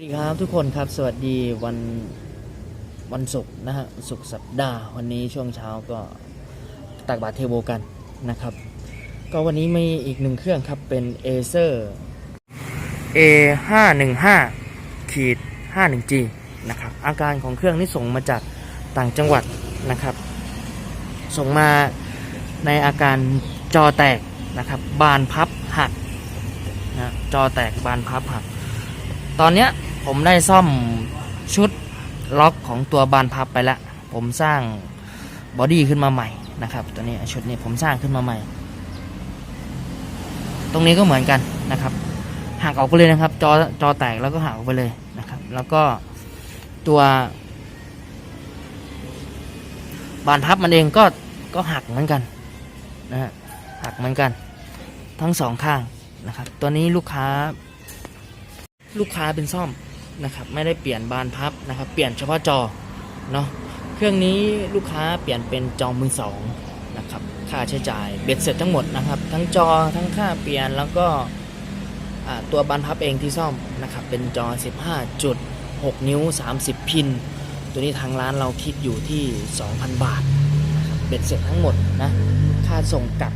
สวัสดีครับทุกคนครับสวัสดีวันวันศุกร์นะฮะศุกร์สัปดาห์วันนี้ช่วงเช้าก็ตักบาตรเทโบกันนะครับ ก็วันนี้มีอีกหนึ่งเครื่องครับเป็น Acer A 5 1 5ขีด51 G นะครับอาการของเครื่องนี้ส่งมาจากต่างจังหวัดนะครับ ส่งมาในอาการจอแตกนะครับบานพับหักนะจอแตกบานพับหักตอนเนี้ย ผมได้ซ่อมชุดล็อกของตัวบานพับไปแล้วผมสร้างบอดี้ขึ้นมาใหม่นะครับ ตัวนี้ชุดนี้ผมสร้างขึ้นมาใหม่ ตรงนี้ก็เหมือนกันนะครับหักออกไปเลยนะครับ จอจอแตกแล้วก็หักออกไปเลยนะครับ แล้วก็ตัวบานพับมันเองก็ก็หักเหมือนกันนะฮะหักเหมือนกัน ทั้งสองข้างนะครับ ตัวนี้ลูกค้า ลูกค้าเป็นซ่อม นะครับไม่ได้เปลี่ยนบานพับนะครับ เปลี่ยนเฉพาะจอเนาะเครื่องนี้ลูกค้าเปลี่ยนเป็นจอมือสองนะครับค่าใช้จ่ายเบ็ดเสร็จทั้งหมดนะครับ ทั้งจอทั้งค่าเปลี่ยนแล้วก็ตัวบานพับเองที่ซ่อมนะครับเป็นจอ 15.6 นิ้ว 30 พิน ตัวนี้ทางร้านเราคิดอยู่ที่ 2,000 บาทนะครับเบ็ดเสร็จทั้งหมดนะค่าส่งกลับ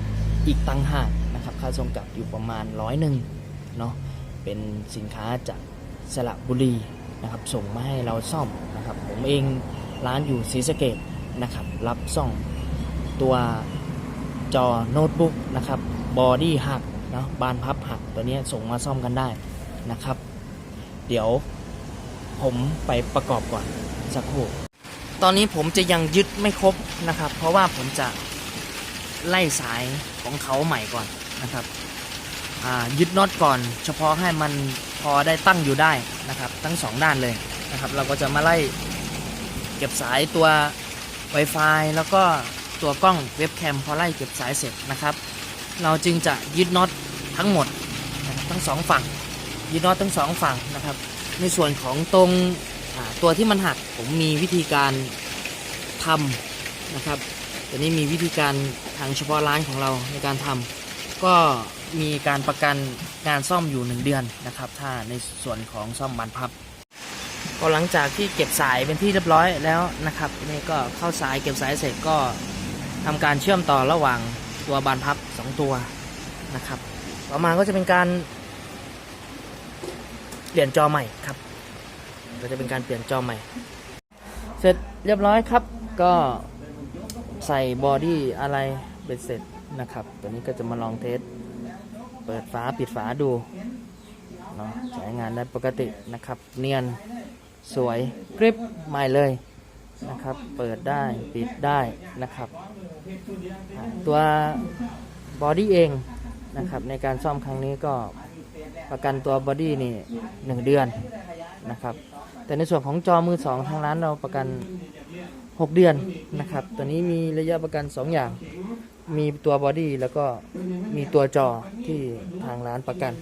อีกตังหากนะครับค่าส่งกลับอยู่ประมาณร้อยหนึ่งเนาะเป็นสินค้าจาก สระบุรีนะครับส่งมาให้เราซ่อมนะครับผมเองร้านอยู่ศรีสะเกดนะครับรับซ่อมตัวจอโน้ตบุ๊กนะครับบอดี้หักเนาะบานพับหักตัวนี้ส่งมาซ่อมกันได้นะครับ เดี๋ยวผมไปประกอบก่อนสักครู่ตอนนี้ผมจะยังยึดไม่ครบนะครับ เพราะว่าผมจะไล่สายของเขาใหม่ก่อนนะครับ ยึดน็อตก่อน เฉพาะให้มันพอได้ตั้งอยู่ได้นะครับ ทั้งสองด้านเลยนะครับ เราก็จะมาไล่เก็บสายตัว Wi-Fi แล้วก็ตัวกล้องเว็บแคมพอไล่เก็บสายเสร็จนะครับ เราจึงจะยึดน็อตทั้งหมดนะครับทั้งสองฝั่งยึดน็อตทั้งสองฝั่งนะครับ ในส่วนของตรงตัวที่มันหักผมมีวิธีการทำนะครับตัวนี้มีวิธีการทางเฉพาะร้านของเราในการทำ ก็มีการประกันงานซ่อมอยู่ 1 เดือนนะครับ ถ้าในส่วนของซ่อมบานพับ ก็หลังจากที่เก็บสายเป็นที่เรียบร้อยแล้วนะครับนี่ก็เข้าสายเก็บสายเสร็จก็ทำการเชื่อมต่อระหว่างตัวบานพับ 2 ตัวนะครับ ต่อมาก็จะเป็นการเปลี่ยนจอใหม่ครับ ก็จะเป็นการเปลี่ยนจอใหม่ เสร็จเรียบร้อยครับ ก็ใส่บอดี้อะไรเบ็ดเสร็จ นะครับ ตัวนี้ก็จะมาลองเทสเปิดฝาปิดฝาดูเนาะใช้งานได้ปกตินะครับ เนียนสวยกริปใหม่เลยนะครับ เปิดได้ปิดได้นะครับ ตัวบอดี้เองนะครับ ในการซ่อมครั้งนี้ก็ประกันตัวบอดี้นี่หนึ่งเดือนนะครับ แต่ในส่วนของจอมือสองทางร้านเราประกัน 6 เดือนนะครับ ตัวนี้มีระยะประกัน 2 อย่าง มีตัวบอดี้แล้วก็มีตัวจอที่ทางร้านประกัน